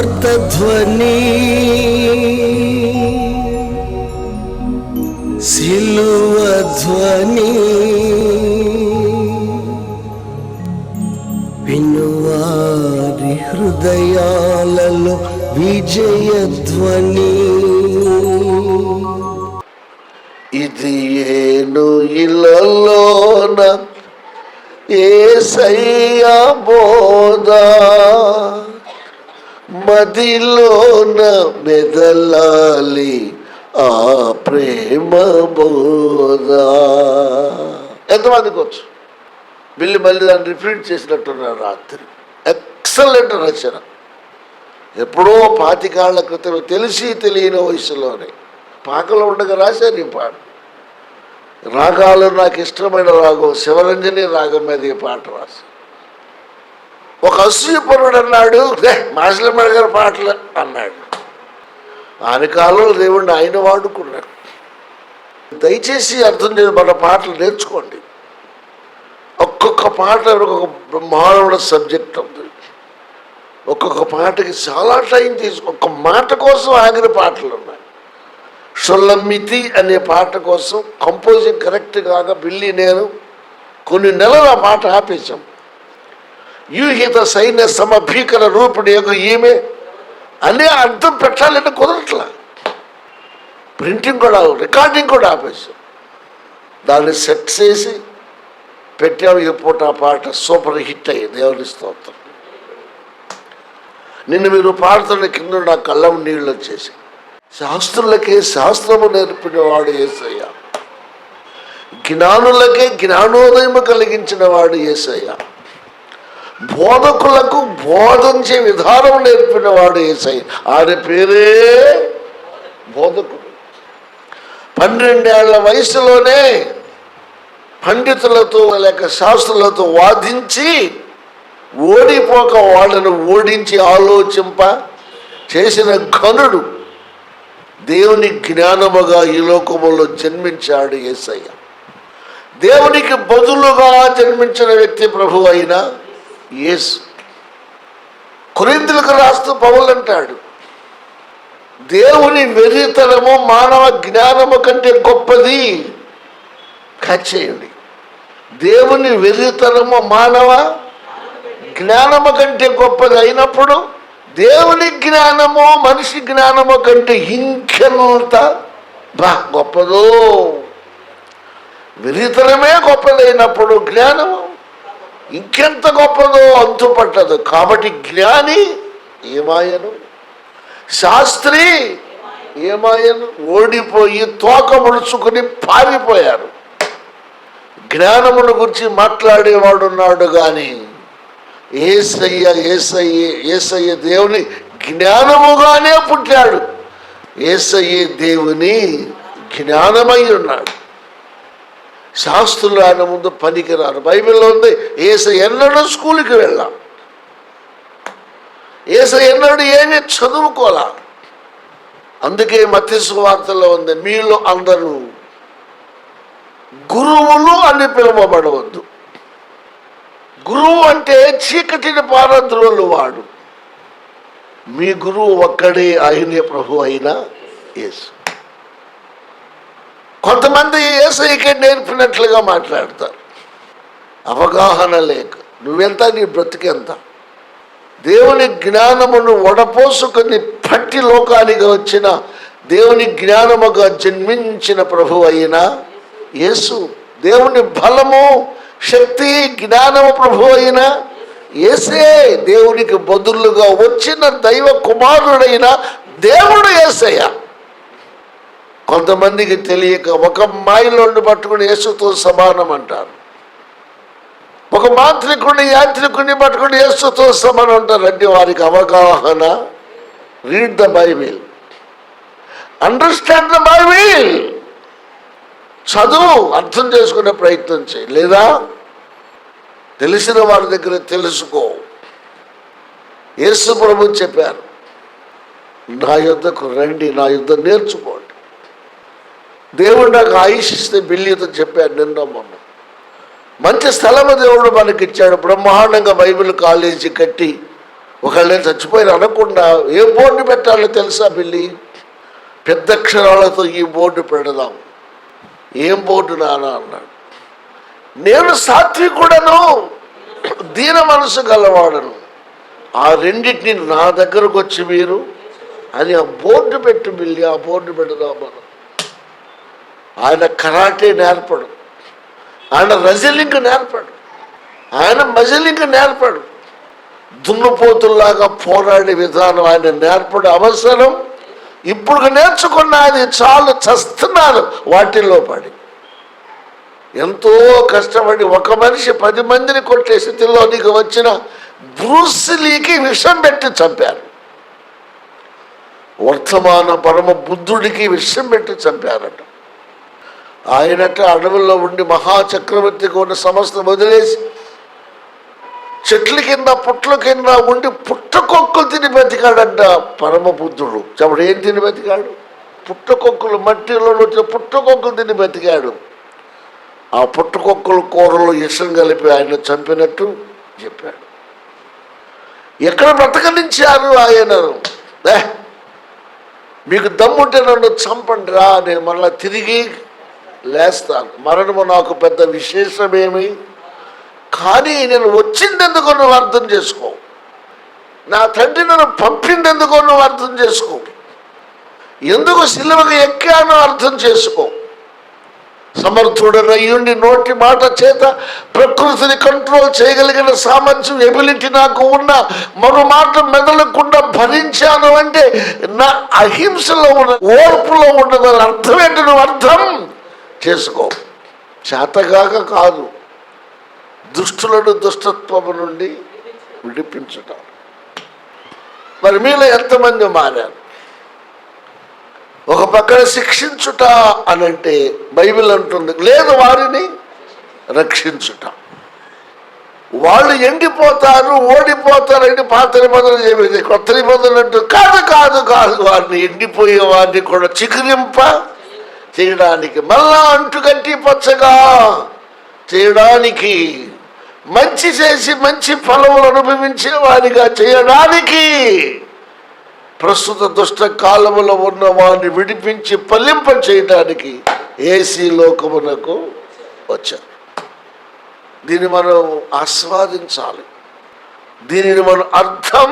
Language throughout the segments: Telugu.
స్వార్థధ్వని. సిలువధ్వని. వినువారి హృదయాలలో విజయధ్వని. ఇది ఏను ఇళ్ళలోన సయ్యా బోధ. మదిలోన మెదలాలి ఆ ప్రేమ బోధ. ఎంతమందికి వచ్చు? బిల్లి మళ్ళీ దాన్ని రిపీట్ చేసినట్టున్నారు రాత్రి. ఎక్సలెంట్ రచన. ఎప్పుడో పాతికాళ్ళ క్రితం తెలిసి తెలియని వయసులోనే. పాకలో ఉండగా రాశారు ఈ పాట. రాగాలు నాకు ఇష్టమైన రాగం శివరంజని రాగం మీద ఈ పాట రాశారు ఒక అసూయపరుడు అన్నాడు మాసలమ్మ గారి పాటలు అన్నాడు. ఆయన కాలంలో దేవుణ్ణి ఆయన వాడుకున్నాడు దయచేసి అర్థం చేసి మన పాటలు నేర్చుకోండి. ఒక్కొక్క పాట ఒక్కొక్క బ్రహ్మాండ సబ్జెక్ట్ ఉంది. ఒక్కొక్క పాటకి చాలా టైం తీసుకు ఒక్క మాట కోసం ఆగిన పాటలు ఉన్నాయి. సొల్లమితి అనే పాట కోసం కంపోజింగ్ కరెక్ట్ కాక బిల్లి నేను కొన్ని నెలలు ఆ పాట ఆపేశాం. యూహిత సైన్య సమభీకర రూపుడు యొక్క ఈమె అనే అర్థం పెట్టాలంటే కుదరట్లా. ప్రింటింగ్ కూడా రికార్డింగ్ కూడా ఆపేసి దాన్ని సెట్ చేసి పెట్టాము ఈ పూట ఆ పాట సూపర్ హిట్ అయ్యి దేవుని స్తోత్రం. నిన్ను మీరు పాడుతున్న కింద నా కళ్ళం నీళ్ళు వచ్చేసి శాస్త్రులకే శాస్త్రము నేర్పినవాడు ఏసయ్య. జ్ఞానులకే జ్ఞానోదయము కలిగించిన వాడు ఏసయ్యా. బోధకులకు బోధించే విధానం నేర్పినవాడు ఏసై. ఆయన పేరే బోధకుడు. పన్నెండేళ్ళ వయసులోనే పండితులతో లేక శాస్త్రులతో వాదించి ఓడిపోక వాళ్ళను ఓడించి ఆలోచింప చేసిన ఘనుడు దేవుని జ్ఞానముగా ఈ లోకములో జన్మించాడు ఏసయ్య. దేవునికి బదులుగా జన్మించిన వ్యక్తి ప్రభు అయిన ఏసు. కొరింతలకు రాస్తూ పౌలు అంటాడు దేవుని వెరితనము మానవ జ్ఞానము కంటే గొప్పది చేయండి. దేవుని వెరితనము మానవ జ్ఞానము కంటే గొప్పది అయినప్పుడు దేవుని జ్ఞానము మనిషి జ్ఞానము కంటే ఇంకెంత బా గొప్పదో. వెరితనమే గొప్పదైనప్పుడు జ్ఞానము ఇంకెంత గొప్పదో అంతుపట్టదు కాబట్టి జ్ఞాని ఏమాయను? శాస్త్రి ఏమాయను? ఓడిపోయి తోక ముడుచుకుని పారిపోయారు జ్ఞానమును గురించి మాట్లాడేవాడున్నాడు కానీ ఏసయ్య ఏసయ్య ఏసయ్య దేవుని జ్ఞానముగానే పుట్టాడు. ఏసయ్య దేవుని జ్ఞానమై ఉన్నాడు. శాస్త్రులు ఆయన ముందు పనికిరారు. బైబిల్లో ఉంది ఏస ఎన్నడూ స్కూల్కి వెళ్ళాం. ఏస ఎన్నడూ ఏమీ చదువుకోలా. అందుకే మత్స్సు వార్తల్లో ఉంది మీలో అందరూ గురువులు అని పిలువబడవద్దు. గురువు అంటే చీకటిని పారద్రోలు వాడు. మీ గురువు ఒక్కడే ఆయనే ప్రభు అయిన యేసు. కొంతమంది ఏసైకే నేర్పినట్లుగా మాట్లాడతారు. అవగాహన లేక. నువ్వెంత నీ బ్రతికెంత దేవుని జ్ఞానమును వడపోసుకుని పట్టి లోకానికి వచ్చిన దేవుని జ్ఞానముగా జన్మించిన ప్రభు అయిన యేసు. దేవుని బలము శక్తి జ్ఞానము ప్రభు అయిన ఏసే దేవునికి బదులుగా వచ్చిన దైవ కుమారుడైన దేవుడు ఏసయ్యా కొంతమందికి తెలియక ఒక మాయలోని పట్టుకుని యేసుతో సమానం అంటారు ఒక మాంత్రికుడిని యాంత్రికుడిని పట్టుకుని యేసుతో సమానం అంటారు అంటే వారికి అవగాహన read the Bible understand the Bible చదువు అర్థం చేసుకునే ప్రయత్నం చేయి. లేదా తెలిసిన వారి దగ్గర తెలుసుకో. యేసు ప్రభు చెప్పారు నా యుద్ధకు రండి నా యుద్ధం నేర్చుకోండి. దేవుడు నాకు ఆయుష్ ఇస్తే బిల్లితో చెప్పాడు నిన్న మొన్న. మంచి స్థలము దేవుడు మనకిచ్చాడు. బ్రహ్మాండంగా బైబిల్ కాలేజీ కట్టి ఒకళ్ళే చచ్చిపోయిన అనకుండా ఏ బోర్డు పెట్టాలో తెలుసా బిల్లి? పెద్ద అక్షరాలతో ఈ బోర్డు పెడదాం. ఏం బోర్డు నానా అన్నాడు. నేను సాత్వికుడను దీన మనసు గలవాడను. ఆ రెండింటిని నా దగ్గరకు వచ్చి మీరు అని ఆ బోర్డు పెట్టు బిల్లి ఆ బోర్డు పెడదాం మనం ఆయన కరాటే నేర్పడు. ఆయన రజలింగ్ నేర్పడు. ఆయన మజిలింగ్ నేర్పడు. దున్నుపోతుల్లాగా పోరాడే విధానం ఆయన నేర్పడు అవసరం. ఇప్పుడు నేర్చుకున్న అది చాలు చస్తున్నారు వాటిల్లో పడి. ఎంతో కష్టపడి ఒక మనిషి పది మందిని కొట్టే స్థితిలో నీకు వచ్చిన బ్రూస్లీకి విషం పెట్టి చంపారు. వర్తమాన పరమ బుద్ధుడికి విషం పెట్టి చంపారట. ఆయనట అడవుల్లో ఉండి మహాచక్రవర్తికి ఉన్న సమస్త వదిలేసి చెట్ల కింద పుట్ల కింద ఉండి పుట్టకొక్కులు తిని బతికాడంట పరమబుద్ధుడు చప్పుడు చెప్పడు ఏం తిని బతికాడు? పుట్టకొక్కులు మట్టిలో వచ్చిన పుట్టకొక్కులు తిని బతికాడు. ఆ పుట్టకొక్కుల కూరలో ఇష్టం కలిపి ఆయన చంపినట్టు చెప్పాడు. ఎక్కడ బ్రతకనించారు ఆయన? మీకు దమ్ముంటే నన్ను చంపండి రా నేను మళ్ళీ తిరిగి లేస్తాను. మరణము నాకు పెద్ద విశేషమేమి? కానీ నేను వచ్చిందెందుకో నువ్వు అర్థం చేసుకో. నా తండ్రి నన్ను పంపిందెందుకో నువ్వు అర్థం చేసుకో. ఎందుకు సిలువకు ఎక్కానో అర్థం చేసుకో. సమర్థుడనయ్యుండి నోటి మాట చేత ప్రకృతిని కంట్రోల్ చేయగలిగిన సామర్థ్యం ఎబిలిటీ నాకు ఉన్న మరో మాట మెదలకుండా భరించాను అంటే నా అహింసలో ఉన్న ఓర్పులో ఉన్నదని అర్థం ఏంటి నువ్వు అర్థం? చేసుకో. చేతగాక కాదు. దుష్టులను దుష్టత్వము నుండి విడిపించుట. మరి మీలో ఎంతమంది మారారు? ఒక పక్కన శిక్షించుట అని అంటే బైబిల్ అంటుంది. లేదు వారిని రక్షించుట. వాళ్ళు ఎండిపోతారు ఓడిపోతారని పాత నిబంధన చెప్పింది. కొత్త నిబంధన అంటూ కాదు కాదు కాదు. వారిని ఎండిపోయే వారిని కూడా చిగురింప చేయడానికి మళ్ళా అంటుకట్టి పచ్చగా. చేయడానికి మంచి చేసి మంచి ఫలములు అనుభవించే వారిగా చేయడానికి ప్రస్తుత దుష్ట కాలములో ఉన్న వారిని విడిపించి పల్లింప చేయడానికి ఏసీ లోకమునకు వచ్చారు దీన్ని మనం ఆస్వాదించాలి. దీనిని మనం అర్థం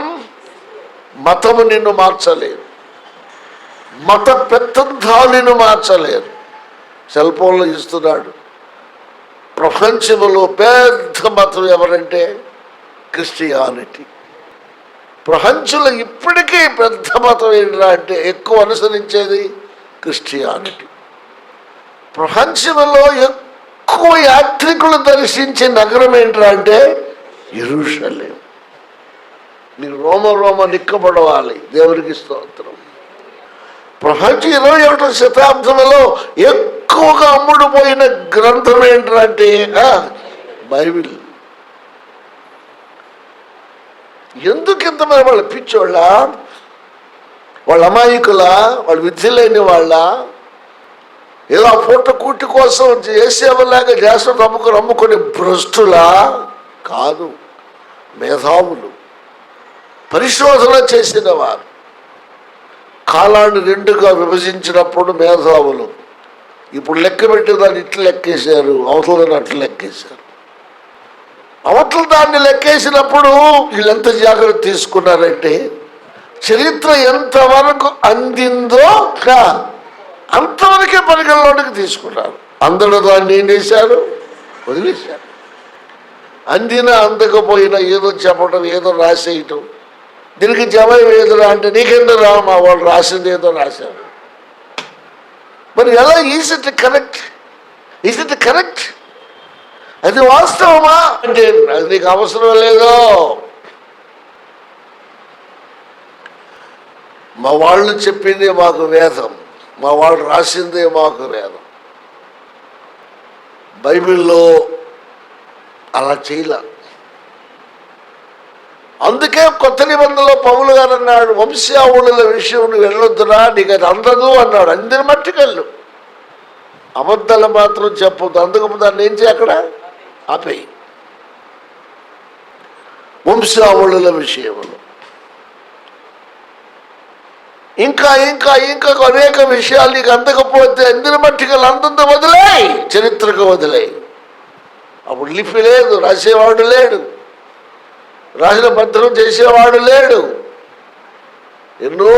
మతము నిన్ను మార్చలేదు. మత పెత్తంధాలు నిన్ను మార్చలేరు. సెల్ ఫోన్లో ఇస్తున్నాడు. ప్రపంచంలో పెద్ద మతం ఎవరంటే క్రిస్టియానిటీ. ప్రపంచంలో ఇప్పటికీ పెద్ద మతం ఏంటంటే అంటే ఎక్కువ అనుసరించేది క్రిస్టియానిటీ. ప్రపంచంలో ఎక్కువ యాత్రికులు దర్శించే నగరం ఏంట్రా అంటే ఇరుషలేం. మీరు రోమ రోమ నిక్కబడవాలి. దేవునికి స్తోత్రం. ప్రపంచ ఇరవై ఒకటో శతాబ్దంలో ఎక్కువగా అమ్ముడుపోయిన గ్రంథం ఏంటంటే బైబిల్. ఎందుకు ఇంతమంది వాళ్ళ పిచ్చోళ్ళ? వాళ్ళ అమాయకుల? వాళ్ళు విద్య లేని వాళ్ళ? ఏదో ఆ పూట కూటి కోసం చేసేవలాగా చేస్తాం రమ్ముకు రమ్ముకునే భ్రష్టులా? కాదు. మేధావులు. పరిశోధన చేసిన వారు. కాలాన్ని రెండుగా విభజించినప్పుడు మేధావులు. ఇప్పుడు లెక్క పెట్టేదాన్ని ఇట్లు లెక్కేశారు అవతలని అట్లు లెక్కేశారు. అవతల దాన్ని లెక్కేసినప్పుడు వీళ్ళెంత జాగ్రత్త తీసుకున్నారంటే చరిత్ర ఎంతవరకు అందిందో కా అంతవరకే పరిగణలోనికి తీసుకున్నారు. అందరూ దాన్ని ఏం చేశారు? వదిలేశారు. అందినా అందకపోయినా ఏదో చెప్పడం ఏదో రాసేయటం. దీనికి జవాబు ఏదో అంటే నీకెందుకు రామా వాళ్ళు రాసింది ఏదో రాశారు. మరి ఎలా is it correct? Is it correct? అది వాస్తవమా? అంటే అది నీకు అవసరం లేదో. మా వాళ్ళు చెప్పింది మాకు వేదం. మా వాళ్ళు రాసింది మాకు వేదం. బైబిల్లో అలా చేయలే. అందుకే కొత్త నిబంధనలో పౌలు గారు అన్నాడు వంశావళుల విషయం నువ్వు వెళ్ళొద్దురా నీకు అది అందదు అన్నాడు. అందరి మట్టుకెళ్ళు. అబద్ధాలు మాత్రం చెప్పొద్దు. అందుకు దాన్ని ఏం చేయ అక్కడ? ఆపేయి. వంశావళుల విషయంలో ఇంకా ఇంకా ఇంకా అనేక విషయాలు నీకు అందకపోతే అందరి మట్టికెళ్ళు. అంతంత వదిలే చరిత్రకు వదిలే అప్పుడు లిపి లేదు రాసేవాడు లేడు. రాసిన భద్రం చేసేవాడు లేడు. ఎన్నో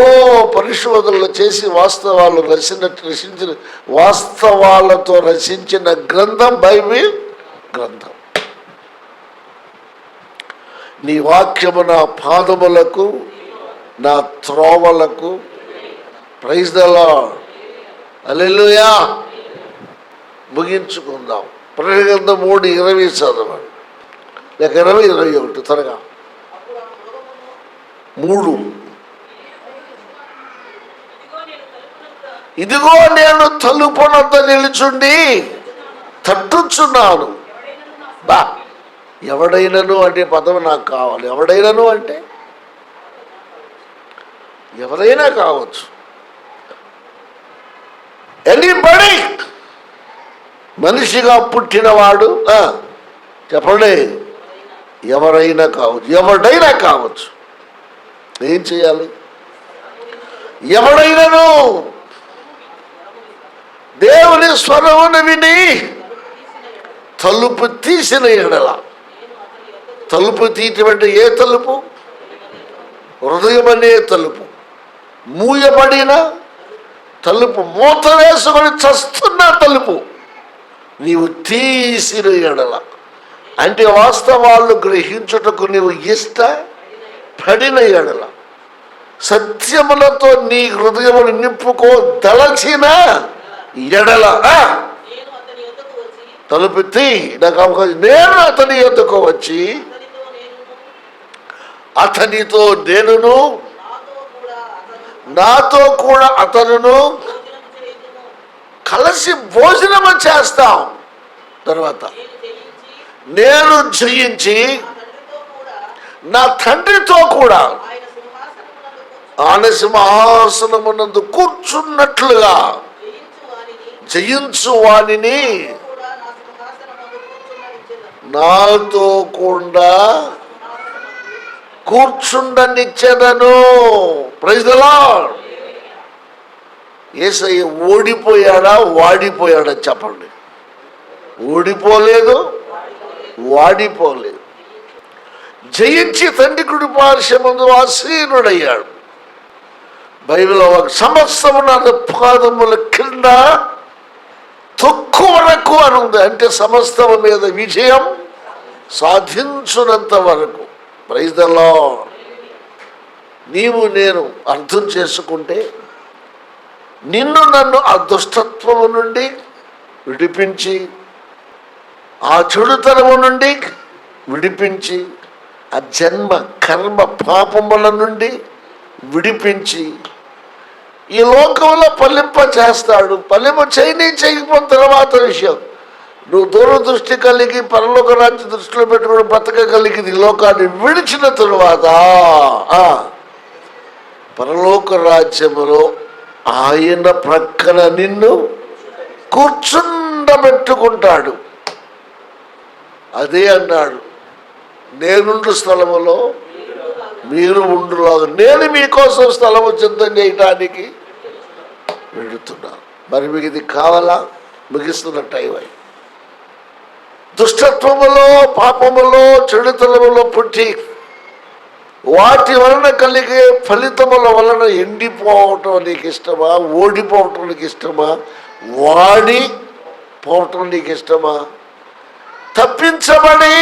పరిశోధనలు చేసి వాస్తవాలు రచినట్టు రచించిన వాస్తవాలతో రచించిన గ్రంథం బైబిల్ గ్రంథం. నీ వాక్యము నా పాదములకు నా త్రోవలకు ప్రైజ్ దలా అల్లెలుయా ముగించుకుందాం. ప్రకటన మూడు ఇరవై చదవండి. లేక ఇరవై ఇరవై ఒకటి త్వరగా. మూడు. ఇదిగో నేను తలుపునంత నిలుచుండి తట్టుచున్నాను. బా ఎవడైనను అంటే పదం నాకు కావాలి. ఎవడైనను అంటే? ఎవరైనా కావచ్చు. ఎనీబడి మనిషిగా పుట్టినవాడు చెప్పండి. ఎవరైనా కావచ్చు. ఎవడైనా కావచ్చు. ఏం చేయాలి? ఎవడైనను దేవుని స్వరమును విని తలుపు తీసిన ఎడల. తలుపు తీయటం ఏ తలుపు? హృదయం అనే తలుపు. మూయబడిన తలుపు మూత వేసుకొని చస్తున్న తలుపు. నీవు తీసిన ఎడల. అంటే వాస్తవాలు గ్రహించుటకు నీవు ఇష్ట పడిన ఎడల సత్యములతో నీ హృదయమును నింపుకో దళచిన ఎడల. తలుపెత్తి తలుపు నాకు అవకాశం. నేను అతని యొద్దకు వచ్చి అతనితో నేనును నాతో కూడా అతనును భోజనం కలిసి భోజనము చేస్తాం. తర్వాత నేను జయించి నా తండ్రితో కూడా ఆయన సింహాసనమునందు కూర్చున్నట్లుగా జయించు వానిని నాతో కూడా కూర్చుండనిచ్చెదను. ప్రైజ్లా ఏసయ్య ఓడిపోయాడా? వాడిపోయాడా? చెప్పండి. ఓడిపోలేదు వాడిపోలేదు. జయించి తండ్రి కుడి ఆసీనుడయ్యాడు. బైబిల్ ఒక సమస్తము పాదముల కింద తొక్కు వరకు అని ఉంది. అంటే సమస్తము మీద విజయం సాధించునంత వరకు. ప్రైజ్ నీవు నేను అర్థం చేసుకుంటే నిన్ను నన్ను ఆ దుష్టత్వము నుండి విడిపించి ఆ చెడుతనము నుండి విడిపించి ఆ జన్మ కర్మ పాపముల నుండి విడిపించి ఈ లోకంలో పల్లింప చేస్తాడు. పల్లింప చేయని చేయకపోయిన తర్వాత విషయం. నువ్వు దూరదృష్టి కలిగి పరలోక రాజ్య దృష్టిలో పెట్టుకుని బతకగలిగి ఈ లోకాన్ని విడిచిన తరువాత పరలోక రాజ్యములో ఆయన ప్రక్కన నిన్ను కూర్చుండబెట్టుకుంటాడు. అదే అన్నాడు. నేనుండు స్థలములో మీరు ఉండులాదు నేను మీకోసం స్థలము సిద్ధం చేయటానికి వెళుతున్నాను. మరి మీకు ఇది కావాలా? ముగిస్తున్న టైం అయి దుష్టత్వములో పాపములో చెడుతలములో పుట్టి వాటి వలన కలిగే ఫలితముల వలన ఎండిపోవటం నీకు ఇష్టమా? ఓడిపోవటం నీకు ఇష్టమా? వాడి పోవటం నీకు ఇష్టమా? తప్పించబడి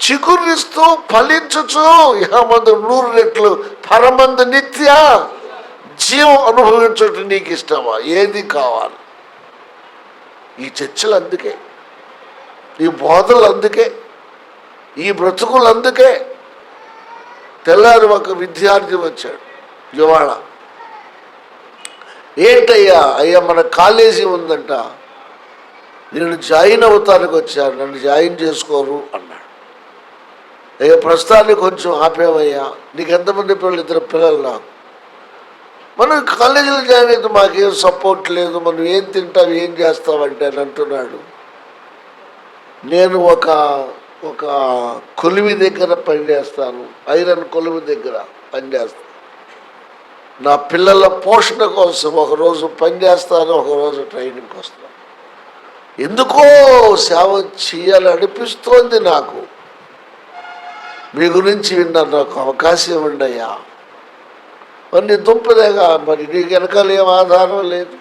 చిగురిస్తూ ఫలించుచు ఇహమందు నూరు రెట్లు పరమందు నిత్య జీవం అనుభవించటం నీకు ఇష్టమా ఏది కావాలి? ఈ చర్చలు అందుకే. ఈ బోధలు అందుకే. ఈ బ్రతుకులు అందుకే. తెల్లారి ఒక విద్యార్థి వచ్చాడు ఇవాళ. ఏంటయ్యా? అయ్యా మన కాలేజీ ఉందంట. నేను జాయిన్ అవుతానికి వచ్చాను. నన్ను జాయిన్ చేసుకోరు అన్నాడు. అయ్యా ప్రస్తుతాన్ని కొంచెం ఆపేవయ్యా. నీకు ఎంతమంది పిల్లలు? ఇద్దరు పిల్లలు నాకు. మనం కాలేజీలో జాయిన్ అయితే మాకేం సపోర్ట్ లేదు. మనం ఏం తింటాం ఏం చేస్తామంటే అని అంటున్నాడు. నేను ఒక ఒక కొలివి దగ్గర పనిచేస్తాను ఐరన్ కొలివి దగ్గర పనిచేస్తాను నా పిల్లల పోషణ కోసం ఒకరోజు పని చేస్తాను ఒకరోజు ట్రైనింగ్కి వస్తాను. ఎందుకో సేవ చేయాలనిపిస్తోంది నాకు. మీ గురించి విన్న నాకు అవకాశం ఇవ్వండి అయ్యా మరి నీ దుంపదేగా మరి నీకు వెనకాల ఏం ఆధారం లేదు.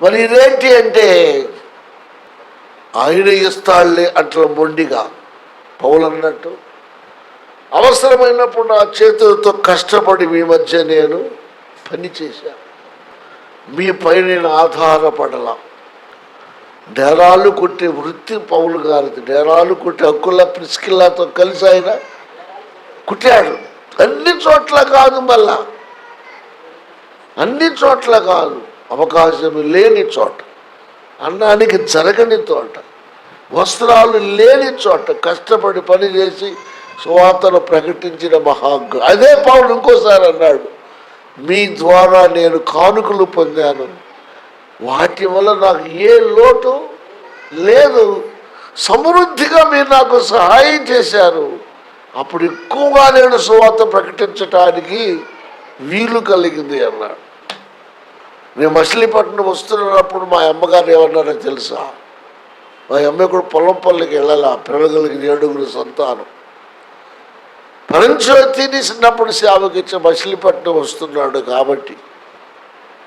మరి ఇదేంటి అంటే ఆయన ఇస్తాళ్ళే అట్లా మొండిగా. పౌలు అన్నట్టు అవసరమైనప్పుడు నా చేతులతో కష్టపడి మీ మధ్య నేను పని చేశాను మీ పైన నేను ఆధారపడలా. డేరాలు కొట్టే వృత్తి పౌలు గారిది డేరాలు కొట్టే హక్కుల ప్రిస్కిల్లాతో కలిసి ఆయన కుట్టాడు. అన్ని చోట్ల కాదు మళ్ళా. అన్ని చోట్ల కాదు. అవకాశం లేని చోట. అన్నానికి జరగని చోట వస్త్రాలు లేని చోట కష్టపడి పని చేసి సువార్తను ప్రకటించిన మహాగ్గు అదే పౌరుడు ఇంకోసారి అన్నాడు మీ ద్వారా నేను కానుకలు పొందాను. వాటి వల్ల నాకు ఏ లోటు లేదు. సమృద్ధిగా మీరు నాకు సహాయం చేశారు. అప్పుడు ఎక్కువగా నేను సువార్త ప్రకటించటానికి వీలు కలిగింది అన్నాడు. నేను మచిలీపట్నం వస్తున్నప్పుడు మా అమ్మగారు ఏమన్నారో తెలుసా? మా అమ్మ కూడా పొలం పల్లెకి వెళ్ళాలి ఆ ఏడుగురు సంతానం. పరంజ్యోతిని చిన్నప్పుడు సేవకిచ్చే మచిలీపట్నం వస్తున్నాడు కాబట్టి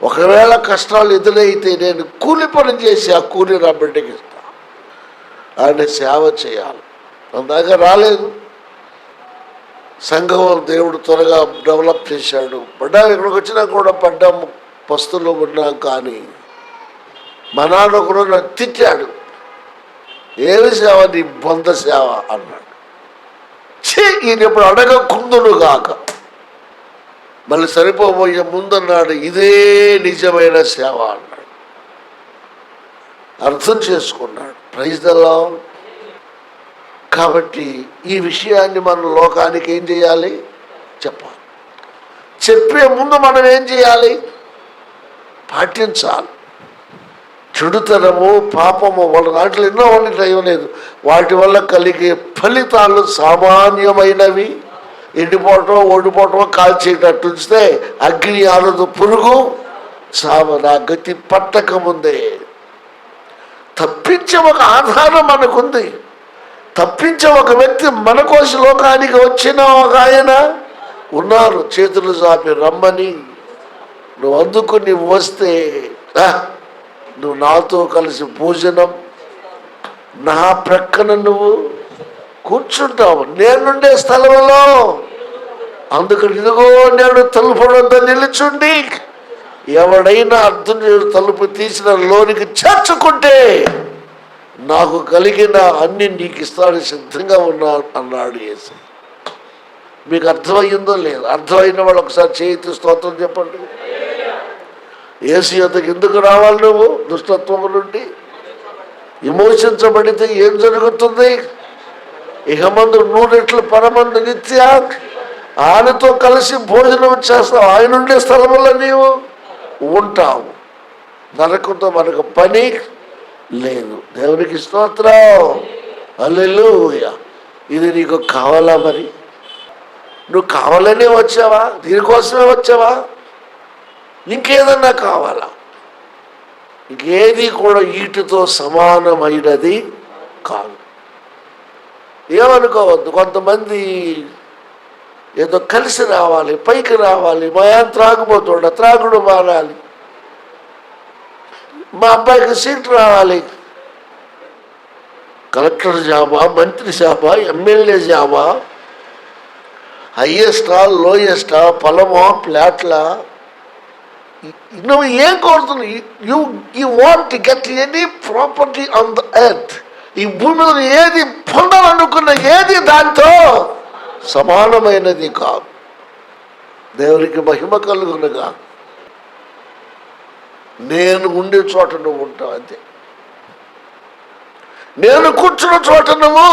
ఒకవేళ కష్టాలు ఎదురైతే నేను కూలి పని చేసి ఆ కూలి నా బిడ్డకి ఇస్తాను ఆయన సేవ చేయాలి. అందాక రాలేదు. సంఘం దేవుడు త్వరగా డెవలప్ చేశాడు. పడ్డా ఇక్కడికి వచ్చినా కూడా పడ్డాం పస్తులు ఉన్నాం కానీ మా నాన్న ఒకరోజు నన్ను తిట్టాడు. ఏమి సేవ? నీ బొంద సేవ అన్నాడు. చే ఈయన ఇప్పుడు అడగకుందును కాక మళ్ళీ సరిపోబోయే ముందన్నాడు ఇదే నిజమైన సేవ అన్నాడు. అర్థం చేసుకున్నాడు. ప్రైజ్దల్లో కాబట్టి ఈ విషయాన్ని మనం లోకానికి ఏం చేయాలి? చెప్పాలి. చెప్పే ముందు మనం ఏం చేయాలి? పాటించాలి. చెడుతనము పాపము వాళ్ళ దాంట్లో ఎన్నో వాళ్ళకి టైం లేదు. వాటి వల్ల కలిగే ఫలితాలు సామాన్యమైనవి. ఎండిపోవటం ఓడిపోవటం కాల్చేటట్టు ఉంచితే అగ్ని ఆలదు పురుగు సామన గతి పట్టకముందే. తప్పించే ఒక ఆధారం మనకుంది. తప్పించే ఒక వ్యక్తి మన కోసం లోకానికి వచ్చిన ఒక ఆయన ఉన్నారు చేతులు చాపి రమ్మని నువ్వు అందుకుని వస్తే నువ్వు నాతో కలిసి భోజనం నా ప్రక్కన నువ్వు కూర్చుంటావు. నేనుండే స్థలంలో. అందుకని ఇదిగో నేను తలుపు నిలుచుండి. ఎవడైనా అర్థం తలుపు తీసిన లోనికి చేర్చుకుంటే నాకు కలిగిన అన్ని నీకు ఇస్తాను సిద్ధంగా ఉన్నా అన్నాడు యేసు. మీకు అర్థమయ్యిందో లేదు? అర్థమైన వాళ్ళు ఒకసారి చేతి స్తోత్రం చెప్పండి. ఏసు యొద్దకు ఎందుకు రావాలి నువ్వు? దుష్టత్వం నుండి. విమోచించబడితే ఏం జరుగుతుంది? ఇక మందు నూనెట్లు పరమందు నిత్య. ఆయనతో కలిసి భోజనం చేస్తావు. ఆయన ఉండే స్థలంలో నీవు ఉంటావు. నరకంతో మనకు పని లేదు. దేవునికి స్తోత్రం. అల్లెలు ఇది నీకు కావాలా మరి? నువ్వు కావాలనే వచ్చావా? దీనికోసమే వచ్చావా? ఇంకేదన్నా కావాలా? ఇంకేది కూడా వీటితో సమానమైనది కాదు. ఏమనుకోవద్దు కొంతమంది ఏదో కలిసి రావాలి పైకి రావాలి మా ఆయన త్రాగుపోతుండ త్రాగుడు మారాలి. మా అబ్బాయికి సీట్ రావాలి. కలెక్టర్ జాబా మంత్రి జాబా ఎమ్మెల్యే జాబా హయ్యెస్టా లోయెస్టా పొలమా ప్లాట్లా? నువ్వు ఏం కోరుతున్నావు? You you want get any property on the earth ఈ భూమిలో ఏది పొందాలనుకున్న ఏది దాంతో సమానమైనది కాదు. దేవునికి మహిమ కలుగునుగా. నేను ఉండే చోట నువ్వు ఉంటావు అంతే. నేను కూర్చున్న చోట నువ్వు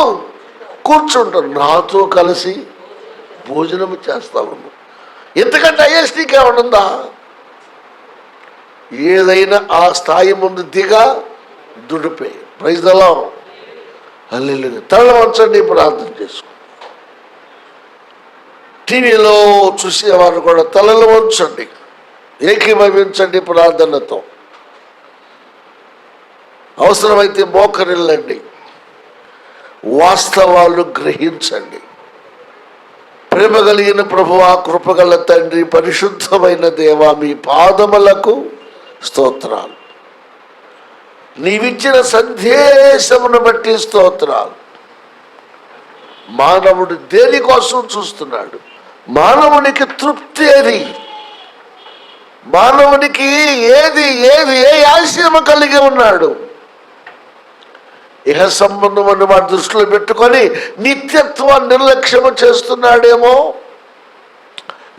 కూర్చుంటావు. నాతో కలిసి భోజనం చేస్తావు నువ్వు ఎందుకంటే ఐఎస్టీకి ఏమైనా ఏదైనా ఆ స్థాయి ముందు దిగా దుడిపే. ప్రైజ్దలో అల్లెలు తల వంచండి ప్రార్థన చేసుకో. టీవీలో చూసేవారు కూడా తలలు వంచండి. ఏకీభవించండి ప్రార్థనతో. అవసరమైతే మోకరిల్లండి. వాస్తవాలు గ్రహించండి. ప్రేమ కలిగిన ప్రభువా కృపగల తండ్రి పరిశుద్ధమైన దేవా మీ పాదములకు స్తోత్రాలు. నీవిచ్చిన సందేశమును బట్టి స్తోత్రాలు. మానవుడు దేనికోసం చూస్తున్నాడు? మానవునికి తృప్తి ఏది? మానవునికి ఏది ఏది ఏ ఆశయం కలిగి ఉన్నాడు? ఇహ సంబంధం వాడు దృష్టిలో పెట్టుకొని నిత్యత్వాన్ని నిర్లక్ష్యము చేస్తున్నాడేమో?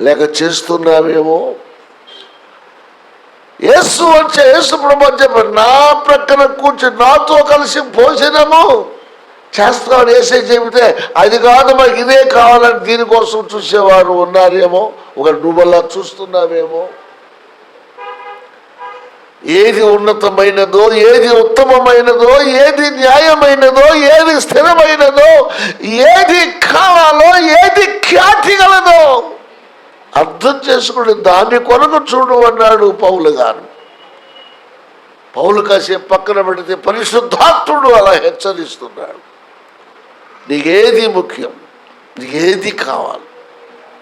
లేక చేస్తున్నావేమో? యేసు వచ్చే యేసు ప్రభు అని నా ప్రక్కన కూర్చుని నాతో కలిసి భోజనము చేస్తామని వేసే చెబితే అది కాదు మాకు ఇదే కావాలని దీనికోసం చూసేవారు ఉన్నారేమో? ఒక నువ్వలా చూస్తున్నావేమో? ఏది ఉన్నతమైనదో ఏది ఉత్తమమైనదో ఏది న్యాయమైనదో ఏది స్థిరమైనదో ఏది కావాలో ఏది ఖ్యాతి గలదో అర్థం చేసుకుని దాని కొరకు చూడు అన్నాడు పౌలు గారు. పౌలు కాసేపు పక్కన పెడితే పరిశుద్ధాత్ముడు అలా హెచ్చరిస్తున్నాడు. నీకేది ముఖ్యం? నీకేది కావాలి?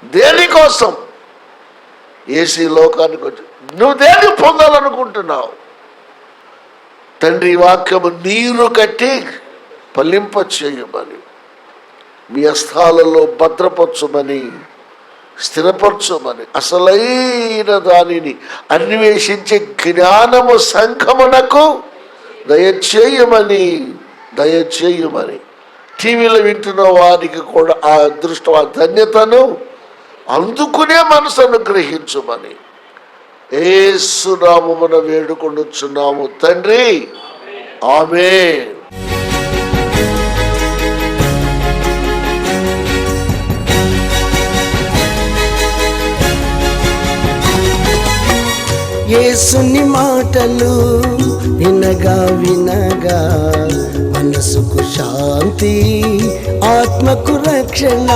దేనికోసం ఏసీ లోకానికి వచ్చి నువ్వు దేన్ని పొందాలనుకుంటున్నావు? తండ్రి వాక్యము నీరు కట్టి పలింప చేయమని మీ అస్థాలలో భద్రపరచమని స్థిరపరచమని అసలైన దానిని అన్వేషించే జ్ఞానము సంఖమునకు దయచేయమని దయచేయమని. టీవీలో వింటున్న వారికి కూడా ఆ అదృష్టం ఆ ధన్యతను అందుకునే మనసు అనుగ్రహించుమని ఏసునామమున వేడుకొనుచున్నాము తండ్రి. ఆమె ఏసుని మాటలు వినగా వినగా మనసుకు శాంతి ఆత్మకు రక్షణ.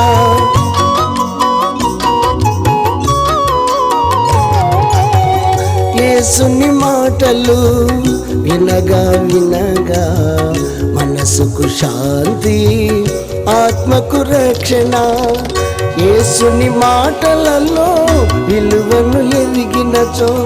ఏసుని మాటలు వినగా వినగా మనసుకు శాంతి ఆత్మకు రక్షణ. ఏసుని మాటలలో విలువను ఎరిగినచో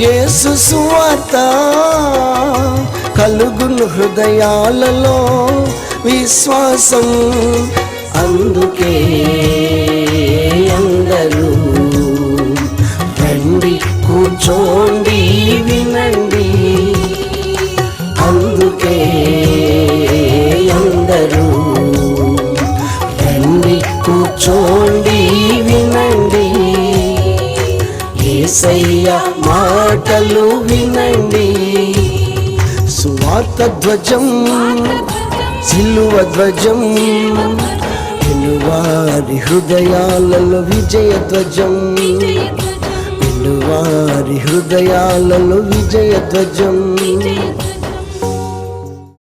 యేసు సువార్త కలుగును హృదయాలలో విశ్వాసం అందుకే అందరూ రండి కూర్చోండి వినండి. అందుకే అందరూ రండి కూర్చోండి వినండి. ఏసయ్యా మాటలు వినండి. సువార్త ధ్వజం సిలువ ధ్వజం వారి హృదయాలలో విజయ ధ్వజం వారి హృదయాలలో విజయ ధ్వజం.